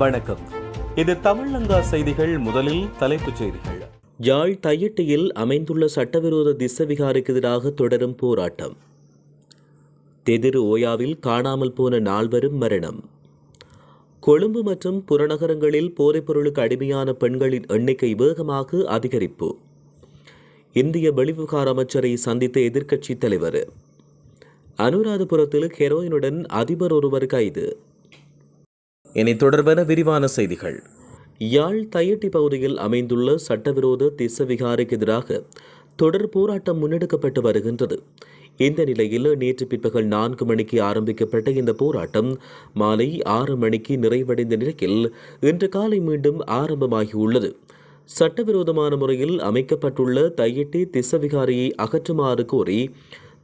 வணக்கம். இது தமிழங்கா செய்திகள் முதலில் தலைப்புச் செய்திகள். யாழ் தையிட்டியில் அமைந்துள்ள சட்டவிரோத திசவிகாருக்கு எதிராக தொடரும் போராட்டம். தெதிரு ஓயாவில் காணாமல் போன நால்வரும் மரணம். கொழும்பு மற்றும் புறநகரங்களில் போதைப்பொருளுக்கு அடிமையான பெண்களின் எண்ணிக்கை வேகமாக அதிகரிப்பு. இந்திய வெளிவிவகார அமைச்சரை சந்தித்த எதிர்க்கட்சித் தலைவர். அனுராதபுரத்தில் ஹெரோயினுடன் அதிபர் ஒருவர் கைது. இனி தொடர்பான விரிவான செய்திகள். யாழ் தையட்டி பகுதியில் அமைந்துள்ள சட்டவிரோத திசவிகாருக்கு எதிராக தொடர் போராட்டம் முன்னெடுக்கப்பட்டு வருகின்றது. இந்த நிலையில் நேற்று பிற்பகல் நான்கு மணிக்கு ஆரம்பிக்கப்பட்ட இந்த போராட்டம் மாலை ஆறு மணிக்கு நிறைவடைந்த நிலையில் இன்று காலை மீண்டும் ஆரம்பமாகியுள்ளது. சட்டவிரோதமான முறையில் அமைக்கப்பட்டுள்ள தையட்டி திசவிகாரியை அகற்றுமாறு கோரி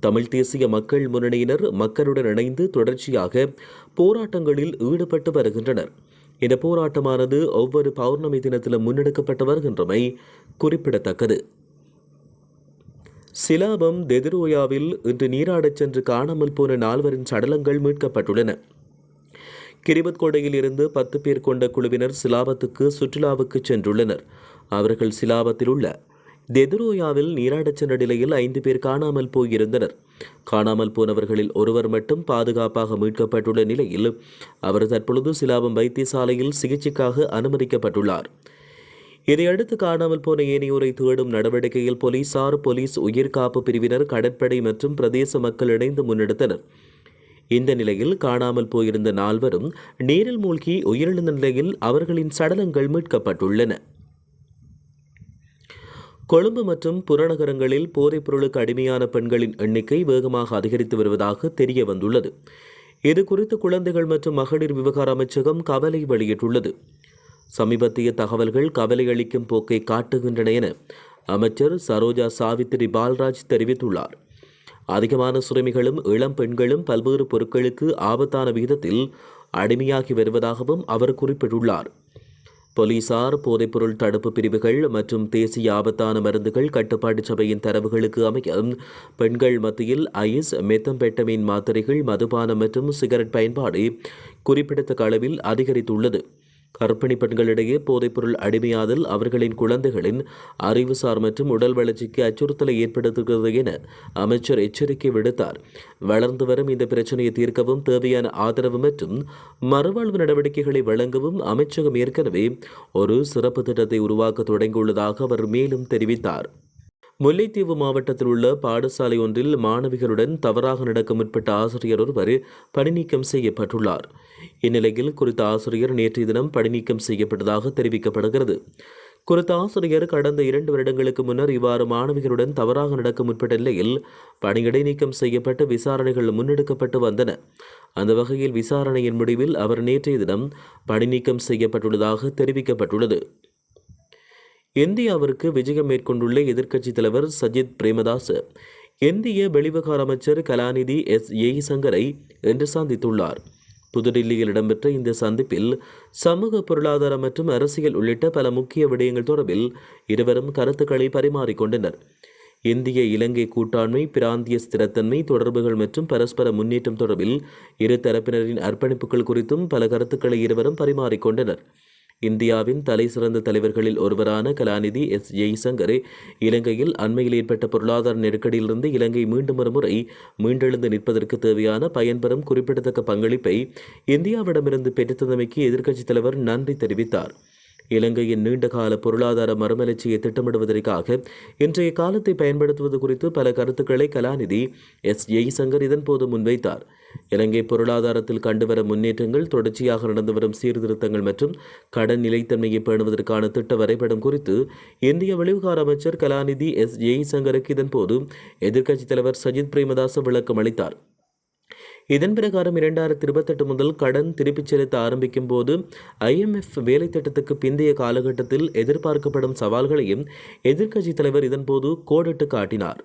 தமிழ் தேசிய மக்கள் முன்னணியினர் மக்களுடன் இணைந்து தொடர்ச்சியாக போராட்டங்களில் ஈடுபட்டு வருகின்றனர். இந்த போராட்டமானது ஒவ்வொரு பௌர்ணமி தினத்திலும் முன்னெடுக்கப்பட்டு வருகின்றமை குறிப்பிடத்தக்கது. சிலாபம் தெதிரோயாவில் இன்று நீராடச் சென்று காணாமல் போன நால்வரின் சடலங்கள் மீட்கப்பட்டுள்ளன. கிரிபத் கொடையில் இருந்து பத்து பேர் கொண்ட குழுவினர் சிலாபத்துக்கு சுற்றுலாவுக்கு சென்றுள்ளனர். அவர்கள் சிலாபத்தில் உள்ள தெதுரோயாவில் நீராடச் சென்ற நிலையில் ஐந்து பேர் காணாமல் போயிருந்தனர். காணாமல் போனவர்களில் ஒருவர் மட்டும் பாதுகாப்பாக மீட்கப்பட்டுள்ள நிலையில் அவர் தற்பொழுது சிலாபம் வைத்தியசாலையில் சிகிச்சைக்காக அனுமதிக்கப்பட்டுள்ளார். இதையடுத்து காணாமல் போன ஏனையோரை தேடும் நடவடிக்கையில் போலீசார் போலீஸ் உயிர்காப்பு பிரிவினர் கடற்படை மற்றும் பிரதேச மக்கள் இணைந்து முன்னெடுத்தனர். இந்த நிலையில் காணாமல் போயிருந்த நால்வரும் நீரில் மூழ்கி உயிரிழந்த நிலையில் அவர்களின் சடலங்கள் மீட்கப்பட்டுள்ளன. கொழும்பு மற்றும் புறநகரங்களில் போதைப் பொருளுக்கு அடிமையான பெண்களின் எண்ணிக்கை வேகமாக அதிகரித்து வருவதாக தெரிய வந்துள்ளது. இது குறித்து குழந்தைகள் மற்றும் மகளிர் விவகார அமைச்சகம் கவலை வெளியிட்டுள்ளது. சமீபத்திய தகவல்கள் கவலை அளிக்கும் போக்கை காட்டுகின்றன என அமைச்சர் சரோஜா சாவித்திரி பால்ராஜ் தெரிவித்துள்ளார். அதிகமான சுரமிகளும் இளம் பெண்களும் பல்வேறு பொருட்களுக்கு ஆபத்தான விகிதத்தில் அடிமையாகி வருவதாகவும் அவர் குறிப்பிட்டுள்ளார். போலீசார் போதைப்பொருள் தடுப்பு பிரிவுகள் மற்றும் தேசிய ஆபத்தான மருந்துகள் கட்டுப்பாட்டு சபையின் தரவுகளுக்கு அமைய பெண்கள் மத்தியில் ஐஸ் மெத்தம்பெட்டமின் மாத்திரைகள் மதுபானம் மற்றும் சிகரெட் பயன்பாடு குறிப்பிடத்தக்க அளவில் அதிகரித்துள்ளது. கர்ப்பிணி பெண்களிடையே போதைப்பொருள் அடிமையாதல் அவர்களின் குழந்தைகளின் அறிவுசார் மற்றும் உடல் வளர்ச்சிக்கு அச்சுறுத்தலை ஏற்படுத்துகிறது என அமைச்சர் எச்சரிக்கை விடுத்தார். வளர்ந்து வரும் இந்த பிரச்சனையை தீர்க்கவும் தேவையான ஆதரவு மற்றும் மறுவாழ்வு நடவடிக்கைகளை வழங்கவும் அமைச்சகம் ஏற்கனவே ஒரு சிறப்பு திட்டத்தை உருவாக்க தொடங்கியுள்ளதாக அவர் மேலும் தெரிவித்தார். முல்லைத்தீவு மாவட்டத்தில் உள்ள பாடசாலை ஒன்றில் மாணவிகளுடன் தவறாக நடக்க முற்பட்ட ஆசிரியர் ஒருவர் பணிநீக்கம் செய்யப்பட்டுள்ளார். இந்நிலையில் குறித்த ஆசிரியர் நேற்றைய தினம் பணிநீக்கம் செய்யப்பட்டதாக தெரிவிக்கப்படுகிறது. குறித்த ஆசிரியர் கடந்த இரண்டு வருடங்களுக்கு முன்னர் இவ்வாறு மாணவிகளுடன் தவறாக நடக்க முற்பட்ட நிலையில் பணியிடை நீக்கம் செய்யப்பட்டு விசாரணைகள் முன்னெடுக்கப்பட்டு வந்தன. அந்த வகையில் விசாரணையின் முடிவில் அவர் நேற்றைய தினம் பணிநீக்கம் செய்யப்பட்டுள்ளதாக தெரிவிக்கப்பட்டுள்ளது. இந்தியாவிற்கு விஜயம் மேற்கொண்டுள்ள எதிர்க்கட்சித் தலைவர் சஜித் பிரேமதாஸ். இந்திய வெளிவகார அமைச்சர் கலாநிதி எஸ். ஜெய்சங்கரை இன்று சந்தித்துள்ளார். புதுடில்லியில் இடம்பெற்ற இந்த சந்திப்பில் சமூக பொருளாதார மற்றும் அரசியல் உள்ளிட்ட பல முக்கிய விடயங்கள் தொடர்பில் இருவரும் கருத்துக்களை பரிமாறிக்கொண்டனர். இந்திய இலங்கை கூட்டாண்மை பிராந்திய ஸ்திரத்தன்மை தொடர்புகள் மற்றும் பரஸ்பர முன்னேற்றம் தொடர்பில் இரு தரப்பினரின் அர்ப்பணிப்புகள் குறித்தும் பல கருத்துக்களை இருவரும் பரிமாறிக்கொண்டனர். இந்தியாவின் தலைசிறந்த தலைவர்களில் ஒருவரான கலாநிதி எஸ் ஜெய்சங்கர் இலங்கையில் அண்மையில் ஏற்பட்ட பொருளாதார நெருக்கடியிலிருந்து இலங்கை மீண்டும் ஒரு முறை மீண்டெழுந்து நிற்பதற்கு தேவையான பயன்பெறும் குறிப்பிடத்தக்க பங்களிப்பை இந்தியாவிடமிருந்து பெற்றுத்தந்தமைக்கு எதிர்க்கட்சித் தலைவர் நன்றி தெரிவித்தார். இலங்கையின் நீண்டகால பொருளாதார மறுமலர்ச்சியை திட்டமிடுவதற்காக இன்றைய காலத்தை பயன்படுத்துவது குறித்து பல கருத்துக்களை கலாநிதி எஸ். ஜெய்சங்கர் இதன்போது முன்வைத்தார். இலங்கை பொருளாதாரத்தில் கண்டுவர முன்னேற்றங்கள் தொடர்ச்சியாக நடந்து வரும் சீர்திருத்தங்கள் மற்றும் கடன் நிலைத்தன்மையை பேணுவதற்கான திட்ட வரைபடம் குறித்து இந்திய வெளிவிகார அமைச்சர் கலாநிதி எஸ். ஜெய்சங்கருக்கு இதன்போது எதிர்க்கட்சித் தலைவர் சஜித் பிரேமதாச விளக்கம் அளித்தார். இதன் பிரகாரம் இரண்டாயிரத்தி இருபத்தெட்டு முதல் கடன் திருப்பிச் செலுத்த ஆரம்பிக்கும் போது ஐஎம்எஃப் வேலை திட்டத்துக்கு பிந்தைய காலகட்டத்தில் எதிர்பார்க்கப்படும் சவால்களையும் எதிர்க்கட்சித் தலைவர் இதன்போது கோடிட்டு காட்டினார்.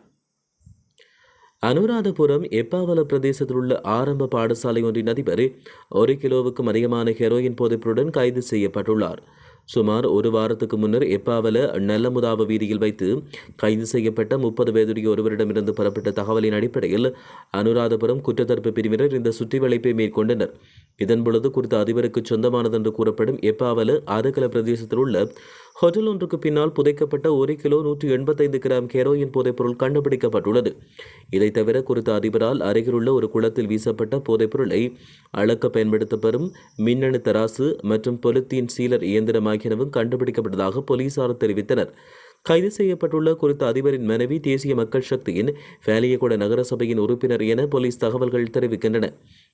அனுராதபுரம் எப்பாவல பிரதேசத்தில் உள்ள ஆரம்ப பாடசாலை ஒன்றின் அதிபர் ஒரு கிலோவுக்கும் அதிகமான ஹெரோயின் போதைப்பொருடன் கைது செய்யப்பட்டுள்ளார். சுமார் ஒரு வாரத்துக்கு முன்னர் எப்பாவல நல்லமுதாவ வீதியில் வைத்து கைது செய்யப்பட்ட முப்பது வயதுடைய ஒருவரிடமிருந்து பெறப்பட்ட தகவலின் அடிப்படையில் அனுராதபுரம் குற்றத்தடுப்பு பிரிவினர் இந்த சுற்றிவளைப்பை மேற்கொண்டனர். இதன் பொழுது குறித்த அதிபருக்கு சொந்தமானது என்று கூறப்படும் எப்பாவல ஆறுகல பிரதேசத்தில் உள்ள ஹோட்டல் ஒன்றுக்கு பின்னால் புதைக்கப்பட்ட ஒரு கிலோ நூற்றி எண்பத்தைந்து கிராம் கெரோயின் போதைப்பொருள் கண்டுபிடிக்கப்பட்டுள்ளது. இதைத் தவிர குறித்த அதிபரால் அருகிலுள்ள ஒரு குளத்தில் வீசப்பட்ட போதைப்பொருளை அளக்க பயன்படுத்தப்படும் மின்னணு தராசு மற்றும் பொலித்தீன் சீலர் இயந்திரம் ஆகியனவும் கண்டுபிடிக்கப்பட்டதாக போலீசார் தெரிவித்தனர். கைது செய்யப்பட்டுள்ள குறித்த அதிபரின் மனைவி தேசிய மக்கள் சக்தியின் வேலியகுட நகரசபையின் உறுப்பினர் என போலீஸ் தகவல்கள் தெரிவிக்கின்றன.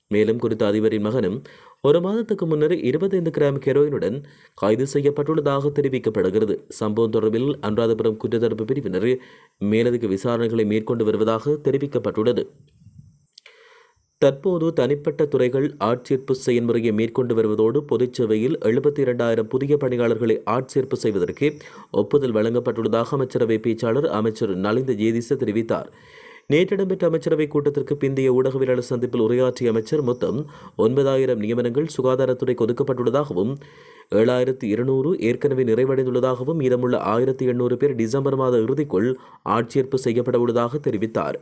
மேலும் குறித்த அதிபரின் மகனும் ஒரு மாதத்துக்கு முன்னர் இருபத்தைந்து கிராம் ஹெரோயினுடன் கைது செய்யப்பட்டுள்ளதாக தெரிவிக்கப்படுகிறது. சம்பவம் தொடர்பில் அனுராதபுரம் குற்றத்தடுப்பு பிரிவினர் மேலதிக விசாரணைகளை மேற்கொண்டு வருவதாக தெரிவிக்கப்பட்டுள்ளது. தற்போது தனிப்பட்ட துறைகள் ஆட்சேர்ப்பு செயல்முறையை மேற்கொண்டு வருவதோடு பொதுச்சபையில் எழுபத்தி இரண்டாயிரம் புதிய பணியாளர்களை ஆட்சேர்ப்பு செய்வதற்கு ஒப்புதல் வழங்கப்பட்டுள்ளதாக அமைச்சரவை பேச்சாளர் அமைச்சர் நலிந்த ஜேதிச தெரிவித்தார். நேற்று இடம்பெற்ற அமைச்சரவைக் கூட்டத்திற்கு பிந்தைய ஊடகவியலாளர் சந்திப்பில் உரையாற்றிய அமைச்சர் மொத்தம் ஒன்பதாயிரம் நியமனங்கள் சுகாதாரத்துறைக்கு ஒதுக்கப்பட்டுள்ளதாகவும் ஏழாயிரத்து இருநூறு ஏற்கனவே நிறைவடைந்துள்ளதாகவும் மீதமுள்ள ஆயிரத்தி எண்ணூறு பேர் டிசம்பர் மாத இறுதிக்குள் ஆட்சேர்ப்பு செய்யப்பட உள்ளதாக தெரிவித்தார்.